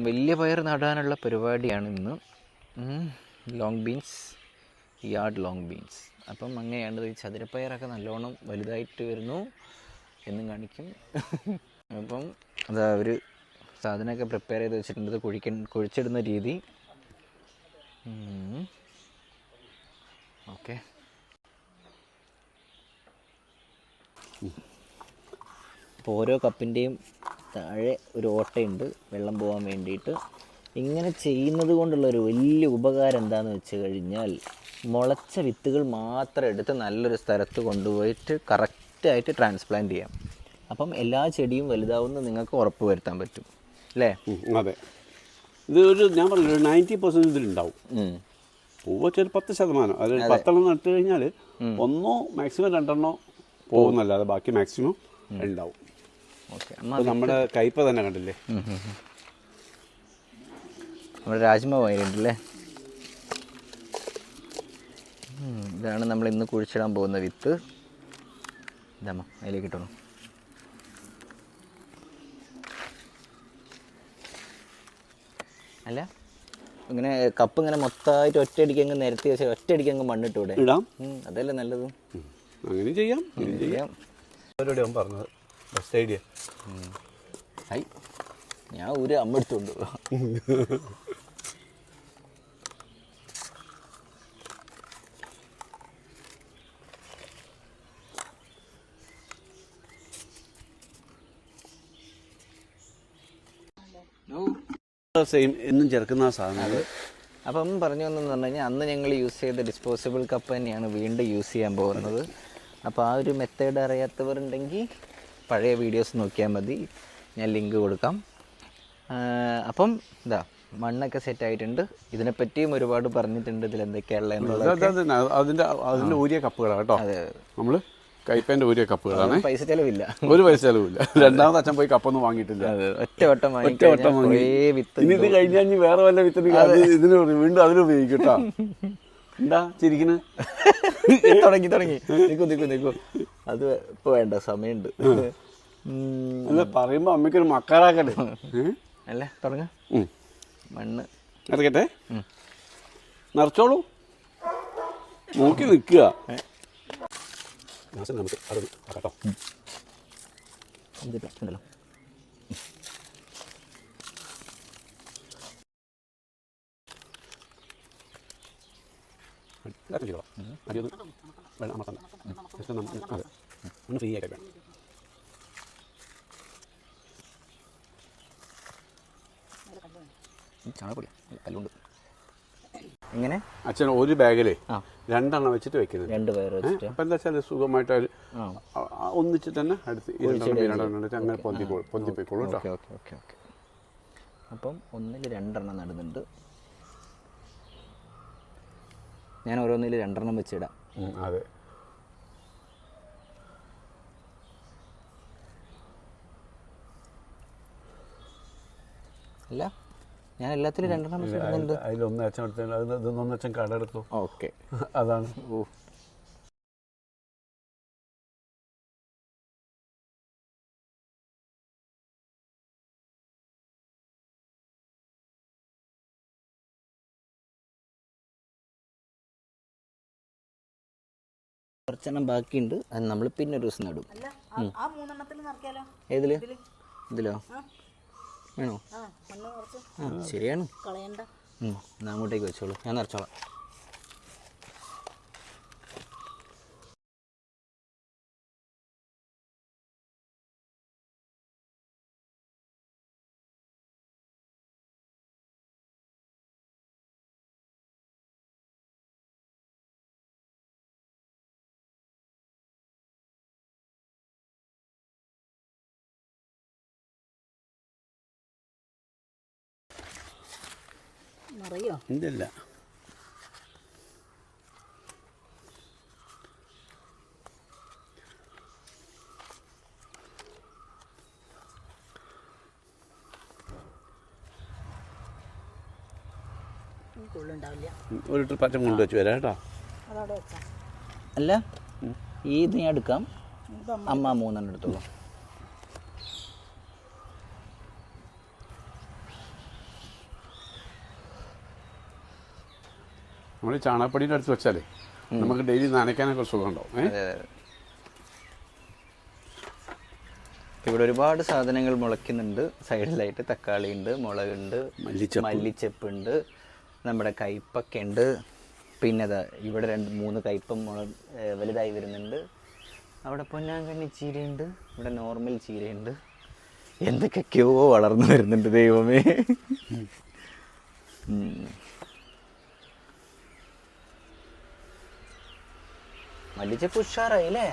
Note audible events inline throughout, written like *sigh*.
അപ്പം വലിയ പയർ നടാനുള്ള പരിപാടിയാണ് ഇന്ന്. Long beans yard long beans അപ്പം അങ്ങനെയാണ് ഈ ചതുരപ്പയറൊക്കെ നല്ലോണം വലുതായിട്ട് വരുന്നു എന്നും കാണിക്കും. അപ്പം അതാ ഒരു സാധനമൊക്കെ പ്രിപ്പയർ ചെയ്ത് വെച്ചിട്ടുണ്ട്. കുഴിക്ക കുഴിച്ചിടുന്ന രീതി. ഓക്കെ അപ്പോൾ ഓരോ കപ്പിന്റെയും താഴെ ഒരു ഓട്ടയുണ്ട്. വെള്ളം പോകാൻ വേണ്ടിയിട്ട്. ഇങ്ങനെ ചെയ്യുന്നത് കൊണ്ടുള്ള ഒരു വലിയ ഉപകാരം എന്താണെന്ന് വെച്ച് കഴിഞ്ഞാൽ മുളച്ച വിത്തുകൾ മാത്രം എടുത്ത് നല്ലൊരു സ്ഥലത്ത് കൊണ്ടുപോയിട്ട് കറക്റ്റായിട്ട് ട്രാൻസ്പ്ലാന്റ് ചെയ്യാം. അപ്പം എല്ലാ ചെടിയും വലുതാവുന്ന നിങ്ങൾക്ക് ഉറപ്പ് വരുത്താൻ പറ്റും. അല്ലേ? അതെ. ഇത് ഒരു ഞാൻ പറഞ്ഞു നയന്റി പെർസെന്റ് ഇതിലുണ്ടാവും. ഉം. പൂവ് ഒരു പത്ത് ശതമാനം. അത് പത്തെണ്ണം നട്ട് കഴിഞ്ഞാൽ ഒന്നോ മാക്സിമം രണ്ടെണ്ണോ പോകുന്നല്ലാതെ ബാക്കി മാക്സിമം ഉണ്ടാവും. നമ്മുടെ കയ്പ തന്നെ കണ്ടില്ലേ. നമ്മുടെ രാജ്മ വയലുണ്ടല്ലേ ഇതാണ് നമ്മൾ ഇന്ന് കുഴിച്ചിടാൻ പോകുന്ന വിത്ത്. ഇതമ്മ അതിലേക്ക് കിട്ടണം അല്ല ഇങ്ങനെ കപ്പ് ഇങ്ങനെ മൊത്തമായിട്ട് ഒറ്റയടിക്ക് അങ്ങ് നിരത്തി വെച്ചാൽ ഒറ്റയടിക്ക് അങ്ങ് മണ്ണിട്ടൂടെ ഇടാം. അതല്ലേ നല്ലത്. അങ്ങനെ ചെയ്യാം ചെയ്യാം. ചെയ്യാം. അവരോട് ഞാൻ പറഞ്ഞത് ബെസ്റ്റ് ഐഡിയ ഹൈ ഞാൻ ഒരു അമ്മ എടുത്തുണ്ട്. സെയിം എന്നും ചേർക്കുന്ന സാധനം. സാധനങ്ങൾ അപ്പം പറഞ്ഞു വന്നെന്ന് പറഞ്ഞു കഴിഞ്ഞാൽ അന്ന് ഞങ്ങൾ യൂസ് ചെയ്ത ഡിസ്പോസിബിൾ കപ്പ് തന്നെയാണ് വീണ്ടും യൂസ് ചെയ്യാൻ പോകുന്നത്. അപ്പോൾ ആ ഒരു മെത്തേഡ് അറിയാത്തവരുണ്ടെങ്കിൽ പഴയ വീഡിയോസ് നോക്കിയാൽ മതി. ഞാൻ ലിങ്ക് കൊടുക്കാം. അപ്പം ഇതാ മണ്ണൊക്കെ സെറ്റ് ആയിട്ടുണ്ട്. ഇതിനെ പറ്റിയും ഒരുപാട് പറഞ്ഞിട്ടുണ്ട് ഇതിൽ തന്നെ. അതിന്റെ അതിന്റെ ഊരിയ കപ്പുകളാണ് കേട്ടോ. നമ്മൾ കയ്പേന്റെ ഊരിയ കപ്പുകളാണ് പൈസ ചെലവില്ല. ഒരു പൈസ ചെലവില്ല. രണ്ടാമത് അച്ഛൻ പോയി കപ്പൊന്നും വാങ്ങിയിട്ടില്ല. ഒറ്റ വട്ടം ഒറ്റ വട്ടം വാങ്ങി. വിത്ത് ഇനി ഇത് കഴിഞ്ഞാൽ വേറെ വല്ല വിത്തിന് ഇതിന് വീണ്ടും അതിനുപയോഗിക്കട്ടോ *laughs* എന്താ ചിരിക്കണ്? തുടങ്ങി തുടങ്ങി. നിൽക്കൂ നിൽക്കൂ നിൽക്കൂ അത് ഇപ്പൊ വേണ്ട സമയമുണ്ട്. അല്ല പറയുമ്പോ അമ്മയ്ക്കൊരു മക്കാറാക്കട്ടെ അല്ലേ തുടങ്ങ. മണ്ണ്. നിറക്കട്ടെ. നിറച്ചോളൂ നോക്കി നിൽക്കുക. നമുക്ക് അത് കേട്ടോ. ഇതില്ല, ഉണ്ടല്ലോ ഇതാക്കം ചെയ്തോളാം. അടിയൊന്ന് വേണം അമർത്തണ്ട ജസ്റ്റ് ഒന്ന് അതെ. ഒന്ന് ഫ്രീ ആയിട്ട് വേണം ചാണകപ്പൊടി. കല്ലുണ്ട്. ഇങ്ങനെ? അച്ഛൻ ഒരു ബാഗിലേ രണ്ടെണ്ണം വെച്ചിട്ട് വെക്കുന്നത്. രണ്ട് വെച്ചിട്ട്. അപ്പം എന്താ വെച്ചാൽ സുഖമായിട്ട് ഒന്നിച്ച് തന്നെ അടുത്ത് രണ്ടെണ്ണം അങ്ങനെ പൊന്തി പൊന്തിപ്പോയിക്കോളൂ കേട്ടോ. Okay okay okay. അപ്പം ഒന്നിൽ രണ്ടെണ്ണം നടുന്നുണ്ട്. ഞാൻ ഓരോന്നിൽ രണ്ടെണ്ണം വെച്ചിടാം. അതെ. അല്ല ഞാൻ എല്ലാത്തിലും രണ്ടെണ്ണം വെച്ചിടുന്നുണ്ട് അതിലൊന്നും അച്ഛൻ എടുത്ത അത് ഇതൊന്നും അച്ഛൻ കടമെടുത്തു ഓക്കെ. അതാണ്. ഓ. കുറച്ചെണ്ണം ബാക്കിയുണ്ട്. അത് നമ്മൾ പിന്നെ ഒരു ദിവസം നടും. ഏതിൽ? ഇതിലോ. വേണോ? ആ ശരിയാണ്. അങ്ങോട്ടേക്ക് വെച്ചോളൂ. ഞാൻ നിറച്ചോളാം. നിറയോ? ഇല്ല ഒരു ലിറ്റർ പച്ച അച്ഛൻ കൊണ്ടുവച്ച് വരാം കേട്ടോ. വെച്ചാ. അല്ല ഈ ഇത് ഞാൻ എടുക്കാം. അമ്മ മൂന്നെണ്ണം എടുത്തോളൂ. നമ്മൾ ഈ ചാണകപ്പൊടിയുടെ അടുത്ത് വെച്ചാലേ നമുക്ക് ഡെയിലി നനയ്ക്കാനൊക്കെ സുഖം ഉണ്ടാവും ഏ? അതെ അതെ ഇവിടെ ഒരുപാട് സാധനങ്ങൾ മുളയ്ക്കുന്നുണ്ട്. സൈഡിലായിട്ട് തക്കാളി ഉണ്ട് മുളകുണ്ട് മല്ലിച്ചപ്പ്. ഉണ്ട് നമ്മുടെ കയ്പൊക്കെ ഉണ്ട് പിന്നെ ഇവിടെ രണ്ട് മൂന്ന് കയ്പം മുള വലുതായി വരുന്നുണ്ട്. അവിടെ പൊന്നാങ്കണ്ണി ചീരയുണ്ട് ഇവിടെ നോർമൽ ചീരയുണ്ട്. എന്തൊക്കെയൊക്കെയോ വളർന്നു വരുന്നുണ്ട് ദൈവമേ. മല്ലിച്ചപ്പ് ഉഷാറായി അല്ലേ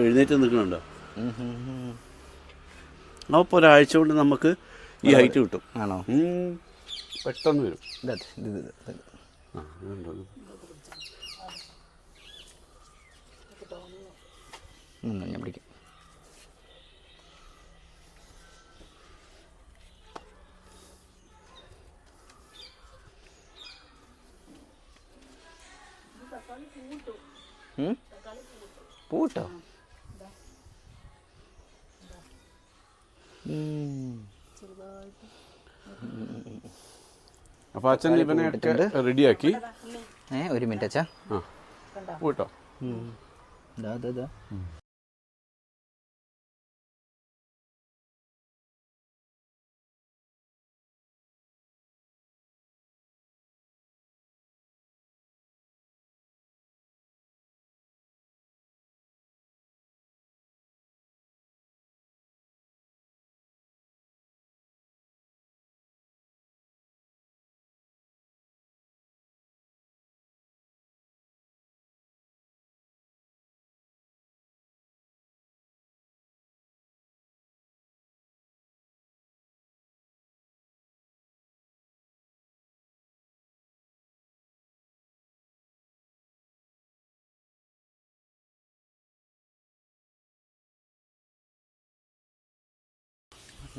എഴുന്നേറ്റ് നിൽക്കണുണ്ടോ? ഉം ഉം ഉം. അപ്പോൾ ഒരാഴ്ച കൊണ്ട് നമുക്ക് ഈ ഹൈറ്റ് കിട്ടും. ആണോ? പെട്ടെന്ന് വരും. ഞാൻ പിടിക്കാം. ഉം? പൂട്ടോ? അപ്പൊ അച്ഛൻ ഇവനെ റെഡിയാക്കി. ഏ ഒരു മിനിറ്റ് അച്ഛാ. പൂട്ടോ. ദാ ദാ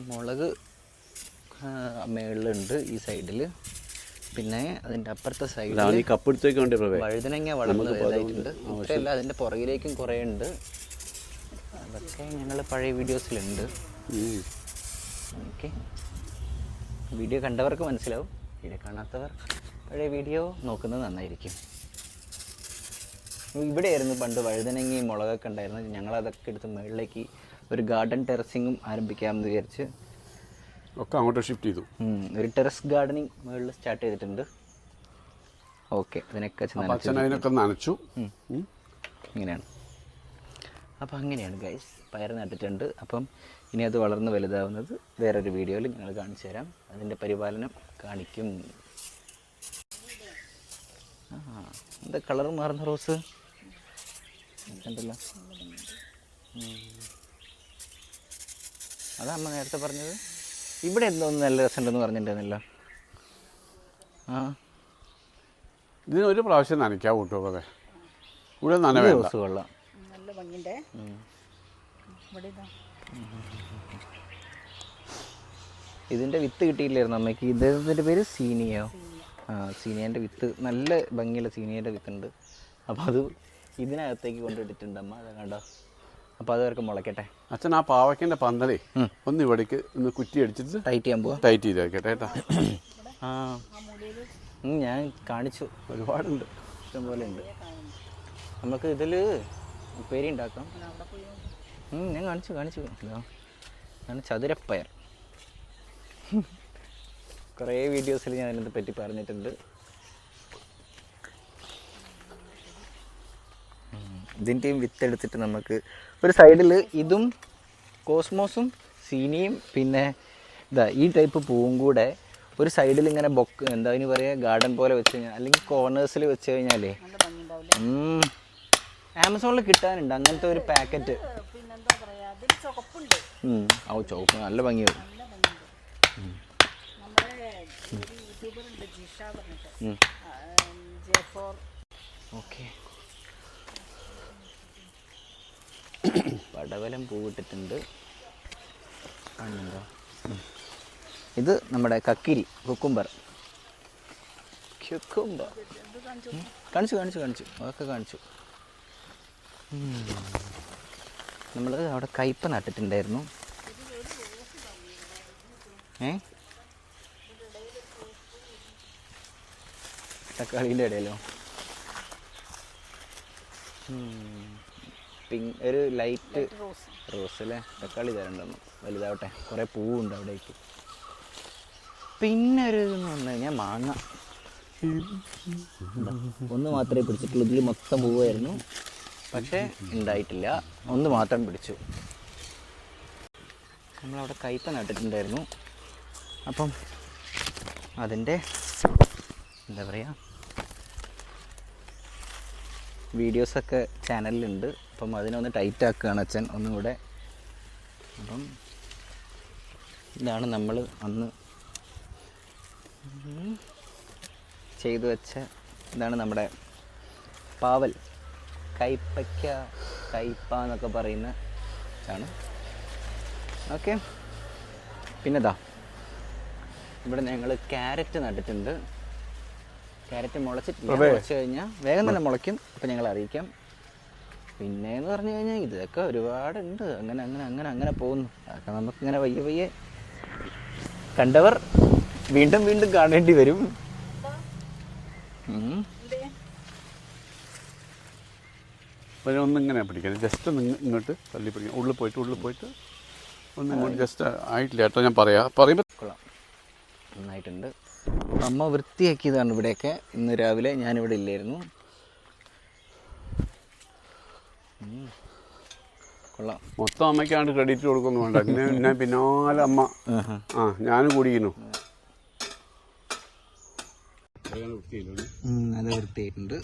മുളക് മേളിലുണ്ട് ഈ സൈഡിൽ പിന്നെ അതിന്റെ അപ്പുറത്തെ സൈഡിൽ ഈ കപ്പെടുത്തേക്ക് വേണ്ടി വഴുതനങ്ങ വളർന്ന് വലുതായിട്ടുണ്ട്. ഇത്രയല്ല അതിന്റെ പുറകിലേക്കും കുറേ ഉണ്ട്. അതൊക്കെ ഞങ്ങൾ പഴയ വീഡിയോസിലുണ്ട്. ഓക്കെ. വീഡിയോ കണ്ടവർക്ക് മനസ്സിലാവും. വീഡിയോ കാണാത്തവർ പഴയ വീഡിയോ നോക്കുന്നത് നന്നായിരിക്കും. ഇവിടെയായിരുന്നു പണ്ട് വഴുതനങ്ങയും മുളകൊക്കെ ഉണ്ടായിരുന്നത്. ഞങ്ങളതൊക്കെ എടുത്ത് മുകളിലേക്ക് ഒരു ഗാർഡൻ ടെറസിങ്ങും ആരംഭിക്കാമെന്ന് വിചാരിച്ച് ഒക്കെ അങ്ങോട്ട് ഷിഫ്റ്റ് ചെയ്തു. ഒരു ടെറസ് ഗാർഡനിങ് മുകളിൽ സ്റ്റാർട്ട് ചെയ്തിട്ടുണ്ട്. ഓക്കെ അതിനൊക്കെ അപ്പം അച്ഛൻ അതിനൊക്കെ നനച്ചു. ഇങ്ങനെയാണ്. അപ്പോൾ അങ്ങനെയാണ് ഗൈസ് പയർ നട്ടിട്ടുണ്ട്. അപ്പം ഇനി അത് വളർന്ന് വലുതാവുന്നത് വേറൊരു വീഡിയോയിൽ ഞങ്ങൾ കാണിച്ചു തരാം. അതിന്റെ പരിപാലനം കാണിക്കും. ആ എന്താ കളർ മാറുന്ന റോസ് കണ്ടല്ലോ. അതാ അമ്മ നേരത്തെ പറഞ്ഞത്. ഇവിടെ എന്തോന്ന് നല്ല രസമുണ്ടെന്ന് പറഞ്ഞിട്ടുണ്ടായിരുന്നല്ലോ. ആ. ഇതിന് ഒരു പ്രാവശ്യം നനയ്ക്കാം കേട്ടോ പ്രവേ ഇവിടെ നന ഇത് കൊള്ളാം. നല്ല ഭംഗിയുണ്ടേ. ഇവിടെ ഇതാ. ഇതിന്റെ വിത്ത് കിട്ടിയില്ലായിരുന്നു അമ്മയ്ക്ക്. ഇതിന്റെ പേര് സീനിയോ. ആ സീനിയന്റെ വിത്ത്. നല്ല ഭംഗിയുള്ള സീനിയന്റെ വിത്തുണ്ട്. അപ്പോൾ അത് ഇതിനകത്തേക്ക് കൊണ്ടിട്ടിട്ടുണ്ട് അമ്മ. അത് കണ്ടോ. അപ്പോൾ അത് അവർക്ക് മുളയ്ക്കട്ടെ. അച്ഛൻ ആ പാവയ്ക്കന്റെ പന്തലേ ഒന്ന് ഇവിടേക്ക് ഒന്ന് കുറ്റി അടിച്ചിട്ട് ടൈറ്റ് ചെയ്യാൻ പോവാ. ടൈറ്റ് ചെയ്ത് വെക്കട്ടെ കേട്ടോ. *clears throat* ആ. ഞാൻ കാണിച്ചു. ഒരുപാടുണ്ട്. ഇഷ്ടംപോലെ ഉണ്ട്. നമുക്ക് ഇതിൽ ഉപ്പേരി ഉണ്ടാക്കാം. ഞാൻ കാണിച്ചു കാണിച്ചു. ഞാൻ ഇതാണ് ചതുരപ്പയർ. *laughs* കുറേ വീഡിയോസിൽ ഞാൻ അതിനെ പറ്റി പറഞ്ഞിട്ടുണ്ട്. ഇതിന്റെയും വിത്ത് എടുത്തിട്ട് നമുക്ക് ഒരു സൈഡിൽ ഇതും കോസ്മോസും സീനിയും പിന്നെ ഇതാ ഈ ടൈപ്പ് പൂവും കൂടെ ഒരു സൈഡിൽ ഇങ്ങനെ ബൊക്ക് എന്താ അതിന് പറയുക ഗാർഡൻ പോലെ വെച്ച് കഴിഞ്ഞാൽ അല്ലെങ്കിൽ കോർണേഴ്സിൽ വെച്ച് കഴിഞ്ഞാലേ ആമസോണിൽ കിട്ടാനുണ്ട്. അങ്ങനത്തെ ഒരു പാക്കറ്റ്. ഓ ചുവപ്പ് നല്ല ഭംഗിയാവും. നല്ല ഭംഗിയുണ്ട് നമ്മുടെ ഒരു യൂട്യൂബർ ഉണ്ട് ജിഷ പറഞ്ഞിട്ട് ജെ ഫോർ ഓക്കെ പടവലം പൂവിട്ടിട്ടുണ്ട്. കാണുന്നുണ്ടോ? ഇത് നമ്മുടെ കക്കിരി കുക്കുംബർ. ക്യുക്കുംബർ കാണിച്ചു കാണിച്ചു കാണിച്ചു. അതൊക്കെ കാണിച്ചു. നമ്മൾ അവിടെ കയ്പ നട്ടിട്ടുണ്ടായിരുന്നു. ഏ? തക്കാളീന്റെ ഇടയിലോ? പിങ്ക് ഒരു ലൈറ്റ് റോസ് അല്ലേ തക്കാളി തരണ്ടെന്ന്. വലുതാവട്ടെ. കുറേ പൂവുണ്ട് അവിടേക്ക്. പിന്നെ ഒരു ഇതെന്ന് പറഞ്ഞു കഴിഞ്ഞാൽ മാങ്ങ. ഒന്ന് മാത്രമേ പിടിച്ചിട്ടുള്ളൂ. ഇതിൽ മൊത്തം പൂവായിരുന്നു. പക്ഷേ ഉണ്ടായിട്ടില്ല. ഒന്ന് മാത്രം പിടിച്ചു. നമ്മളവിടെ കയ്പ നട്ടിട്ടുണ്ടായിരുന്നു അപ്പം അതിന്റെ എന്താ പറയുക വീഡിയോസൊക്കെ ചാനലിലുണ്ട്. അപ്പം അതിനൊന്ന് ടൈറ്റ് ആക്കുകയാണ് അച്ഛൻ. ഒന്നും കൂടെ അപ്പം ഇതാണ് നമ്മൾ അന്ന് ചെയ്തു വെച്ച ഇതാണ് നമ്മുടെ പാവൽ. കൈപ്പയ്ക്ക കൈപ്പ എന്നൊക്കെ പറയുന്ന ഇതാണ്. ഓക്കെ. പിന്നെതാ ഇവിടെ ഞങ്ങൾ ക്യാരറ്റ് നട്ടിട്ടുണ്ട്. ക്യാരറ്റ് മുളച്ചിട്ടില്ല മുളച്ച് കഴിഞ്ഞാൽ വേഗം തന്നെ മുളയ്ക്കും. അപ്പം ഞങ്ങൾ അറിയിക്കാം. പിന്നെ എന്ന് പറഞ്ഞു കഴിഞ്ഞാൽ ഇതൊക്കെ ഒരുപാടുണ്ട്. അങ്ങനെ അങ്ങനെ അങ്ങനെ അങ്ങനെ പോകുന്നു. അതൊക്കെ നമുക്കിങ്ങനെ വയ്യ വയ്യ കണ്ടവർ വീണ്ടും വീണ്ടും കാണേണ്ടി വരും. ഒന്നിങ്ങനെ പിടിക്കണം ജസ്റ്റ് ഒന്ന് ഇങ്ങ- ഇങ്ങോട്ട് തള്ളി പിടിക്കുക ഉള്ളിൽ പോയിട്ട് ഉള്ളിൽ പോയിട്ട് ഒന്ന് ഇങ്ങോട്ട് ജസ്റ്റ് ആയിട്ടില്ല കേട്ടോ ഞാൻ പറയാം. പറയുമ്പോൾ കൊള്ളാം. നന്നായിട്ടുണ്ട്. അമ്മ വൃത്തിയാക്കിയതാണ് ഇവിടെയൊക്കെ. ഇന്ന് രാവിലെ ഞാനിവിടെ ഇല്ലായിരുന്നു. കൊള്ളാം. മൊത്തം അമ്മയ്ക്കാണ്ട് ക്രെഡിറ്റ് കൊടുക്കൊന്നും വേണ്ട. പിന്നെ പിന്നെ പിന്നാലെ അമ്മ. ആ ഞാനും കൂടിയിരുന്നു നല്ല വൃത്തിയായിട്ടുണ്ട്.